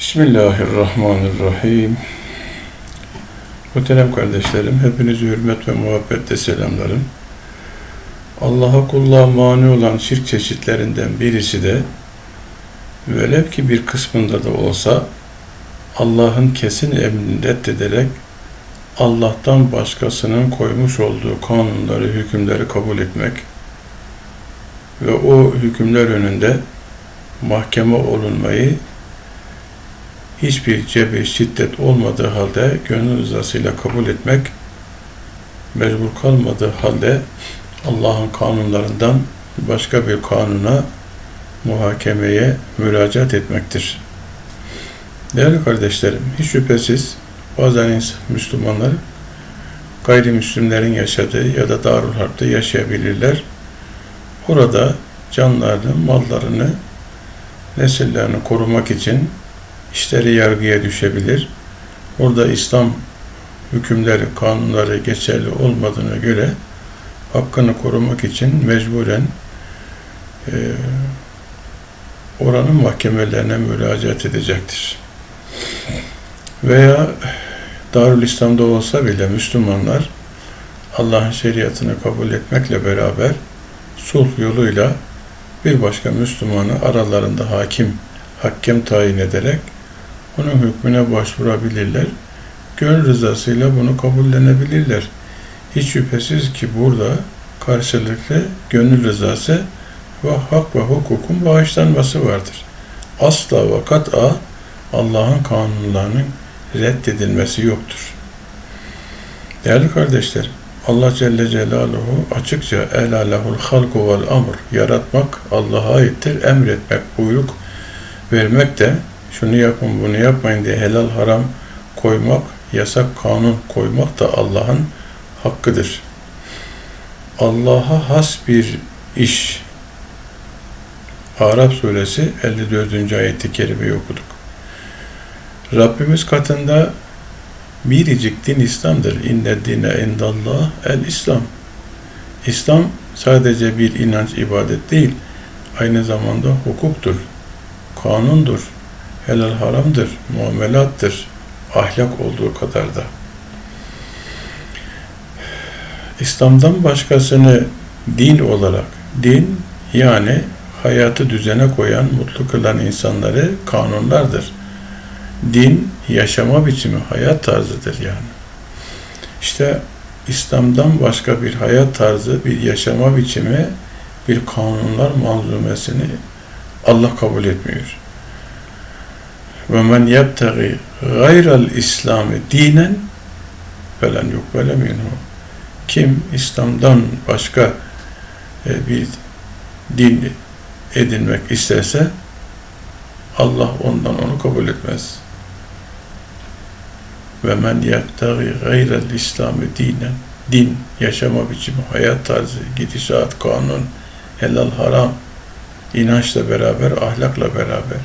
Bismillahirrahmanirrahim. Muhterem kardeşlerim, hepinizi hürmet ve muhabbetle selamlarım. Allah'a kulluğa mani olan şirk çeşitlerinden birisi de velev ki bir kısmında da olsa Allah'ın kesin emrini reddederek Allah'tan başkasının koymuş olduğu kanunları, hükümleri kabul etmek ve o hükümler önünde mahkeme olunmayı hiçbir cebir, şiddet olmadığı halde gönül rızasıyla kabul etmek, mecbur kalmadığı halde Allah'ın kanunlarından başka bir kanuna, muhakemeye müracaat etmektir. Değerli kardeşlerim, hiç şüphesiz bazen Müslümanlar gayrimüslimlerin yaşadığı ya da Darül Harp'te yaşayabilirler. Orada canlarını, mallarını, nesillerini korumak için işleri yargıya düşebilir. Orada İslam hükümleri, kanunları geçerli olmadığına göre hakkını korumak için mecburen e, oranın mahkemelerine müracaat edecektir. Veya Darül İslam'da olsa bile Müslümanlar Allah'ın şeriatını kabul etmekle beraber sulh yoluyla bir başka Müslümanı aralarında hakim, hakem tayin ederek onun hükmüne başvurabilirler. Gönül rızasıyla bunu kabullenebilirler. Hiç şüphesiz ki burada karşılıklı gönül rızası ve hak ve hukukun bağışlanması vardır. Asla ve kat'a Allah'ın kanunlarının reddedilmesi yoktur. Değerli kardeşler, Allah Celle Celaluhu açıkça el alehul halku vel amr yaratmak Allah'a aittir, emretmek, buyruk vermek de şunu yapın bunu yapmayın diye helal haram koymak, yasak kanun koymak da Allah'ın hakkıdır. Allah'a has bir iş. Arap suresi 54. ayeti kerimeyi okuduk. Rabbimiz katında biricik din İslam'dır. İnne dine indallah el İslam. İslam sadece bir inanç ibadet değil, aynı zamanda hukuktur, kanundur, helal haramdır, muamelattır, ahlak olduğu kadar da. İslam'dan başkasını din olarak, din yani hayatı düzene koyan, mutlu kılan insanları kanunlardır. Din yaşama biçimi, hayat tarzıdır yani. İşte İslam'dan başka bir hayat tarzı, bir yaşama biçimi, bir kanunlar manzumesini Allah kabul etmiyor ve men yebtegi gayral İslam'ı dinen felen yukbele minhu. Kim İslam'dan başka e, bir din edinmek isterse Allah ondan onu kabul etmez. Ve men yebtegi gayral İslam'ı dinen din, yaşama biçimi, hayat tarzı, gidişat, kanun, helal, haram, inançla beraber, ahlakla beraber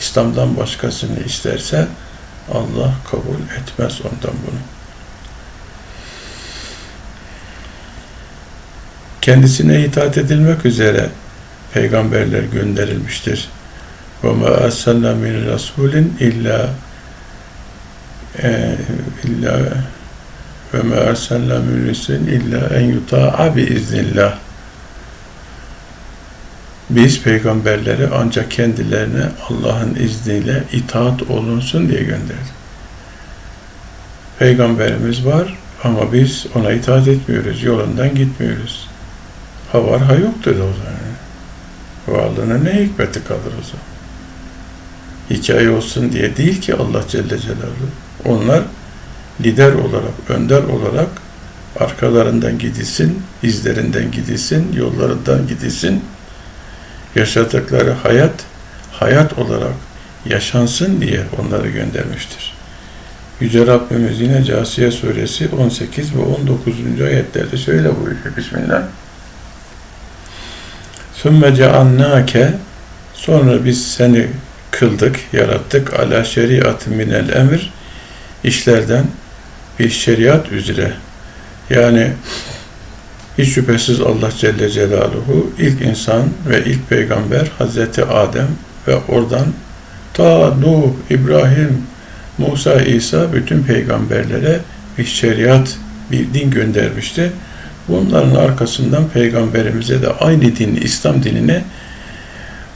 İslam'dan başkasını isterse Allah kabul etmez ondan bunu. Kendisine itaat edilmek üzere peygamberler gönderilmiştir. Ve ma arsalna min rasulin illa e, illa ve ma arsalna min illa en yuta'a bi iznillah biz peygamberleri ancak kendilerine Allah'ın izniyle itaat olunsun diye gönderdik. Peygamberimiz var ama biz ona itaat etmiyoruz, yolundan gitmiyoruz. Ha var ha yoktur o zaman. Varlığına ne hikmeti kalır o zaman? Hikaye olsun diye değil ki Allah Celle Celaluhu. Onlar lider olarak, önder olarak arkalarından gidilsin, izlerinden gidilsin, yollarından gidilsin, yaşadıkları hayat, hayat olarak yaşansın diye onları göndermiştir. Yüce Rabbimiz yine Casiye Suresi 18 ve 19. ayetlerde şöyle buyuruyor. Bismillah. Sümme ceannâke Sonra biz seni kıldık, yarattık. Ala şeriatı minel emir işlerden bir şeriat üzere. Yani hiç şüphesiz Allah Celle Celaluhu ilk insan ve ilk peygamber Hazreti Adem ve oradan Ta Nuh, İbrahim, Musa, İsa bütün peygamberlere bir şeriat, bir din göndermişti. Bunların arkasından peygamberimize de aynı din, İslam dinine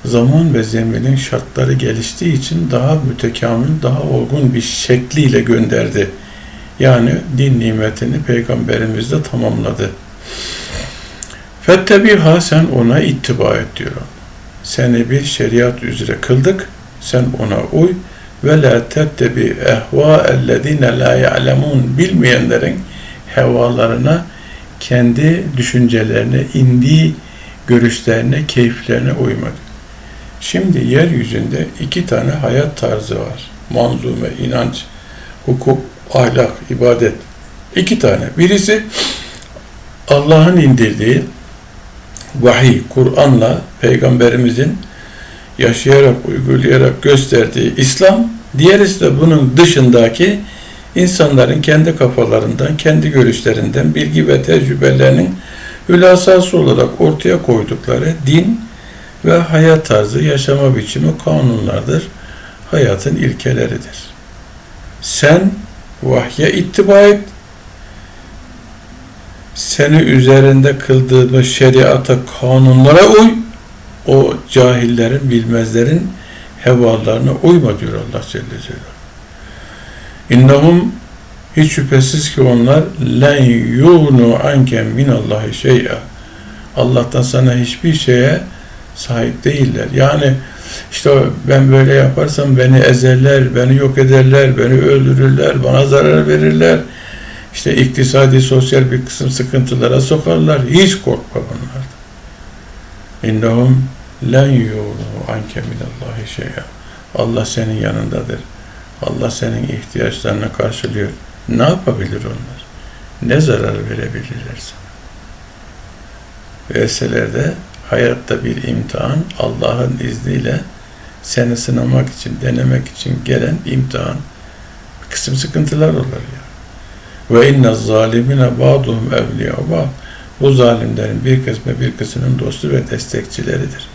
zaman ve zeminin şartları geliştiği için daha mütekamil, daha olgun bir şekliyle gönderdi. Yani din nimetini peygamberimiz de tamamladı. Fettebiha sen ona ittiba et diyor. Seni bir şeriat üzere kıldık. Sen ona uy ve la tettebi ehva ellezine la ya'lemun bilmeyenlerin hevalarına kendi düşüncelerine, indiği görüşlerine, keyiflerine uymadı. Şimdi yeryüzünde iki tane hayat tarzı var. Manzume, inanç, hukuk, ahlak, ibadet. İki tane. Birisi Allah'ın indirdiği vahiy, Kur'an'la Peygamberimizin yaşayarak, uygulayarak gösterdiği İslam. Diğerisi de bunun dışındaki insanların kendi kafalarından, kendi görüşlerinden, bilgi ve tecrübelerinin hülasası olarak ortaya koydukları din ve hayat tarzı, yaşama biçimi kanunlardır. Hayatın ilkeleridir. Sen vahye ittiba et. Seni üzerinde kıldığımız şeriata, kanunlara uy. O cahillerin, bilmezlerin hevalarına uyma diyor Allah Celle Celaluhu. Hiç şüphesiz ki onlar len yugnu anke minallahi şey'a. Allah'tan sana hiçbir şeye sahip değiller. Yani işte ben böyle yaparsam beni ezerler, beni yok ederler, beni öldürürler, bana zarar verirler. İşte iktisadi, sosyal bir kısım sıkıntılara sokarlar. Hiç korkma bunlardan. İnnehum len yugnu anke minallahi şey'a. Allah senin yanındadır. Allah senin ihtiyaçlarını karşılıyor. Ne yapabilir onlar? Ne zarar verebilirler sana? Verseler de hayatta bir imtihan Allah'ın izniyle seni sınamak için, denemek için gelen imtihan. Kısım sıkıntılar olur ya. Ve inne zalimine ba'duhum evliya. Bu zalimlerin bir kısmı bir kısmının dostu ve destekçileridir.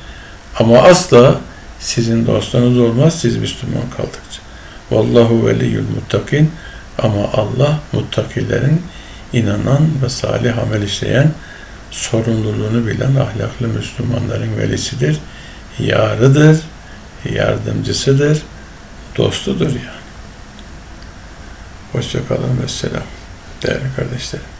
Ama asla sizin dostunuz olmaz siz Müslüman kaldıkça. Vallahu veliyyul muttakin ama Allah muttakilerin inanan ve salih amel işleyen sorumluluğunu bilen ahlaklı Müslümanların velisidir. Yarıdır, yardımcısıdır, dostudur yani. Hoşçakalın ve selam değerli kardeşlerim.